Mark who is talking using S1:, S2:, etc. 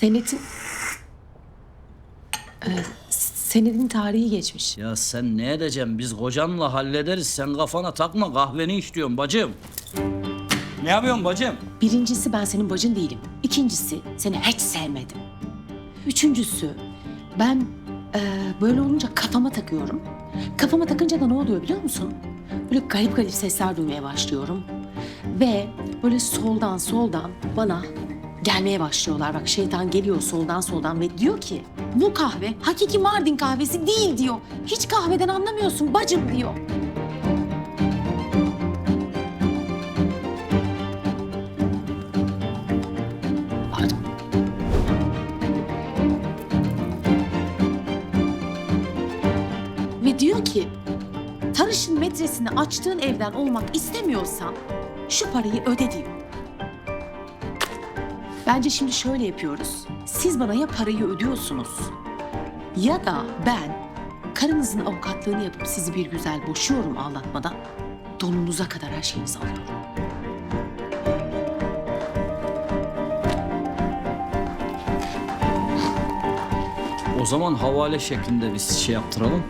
S1: Senetin... Ee, senedin tarihi geçmiş.
S2: Ya sen ne edeceksin? Biz kocanla hallederiz. Sen kafana takma kahveni iç diyorum bacım. Ne yapıyorsun bacım?
S1: Birincisi ben senin bacın değilim. İkincisi seni hiç sevmedim. Üçüncüsü ben eee, böyle olunca kafama takıyorum. Kafama takınca da ne oluyor biliyor musun? Böyle garip garip sesler duymaya başlıyorum. Ve böyle soldan soldan bana gelmeye başlıyorlar. Bak şeytan geliyor soldan soldan ve diyor ki bu kahve hakiki Mardin kahvesi değil diyor. Hiç kahveden anlamıyorsun bacım diyor. Pardon. Ve diyor ki Tarış'ın metresini açtığın evden olmak istemiyorsan şu parayı öde diyor. Bence şimdi şöyle yapıyoruz. Siz bana ya parayı ödüyorsunuz ya da ben karınızın avukatlığını yapıp sizi bir güzel boşuyorum ağlatmadan donunuza kadar her şeyinizi alıyorum.
S2: O zaman havale şeklinde biz şey yaptıralım.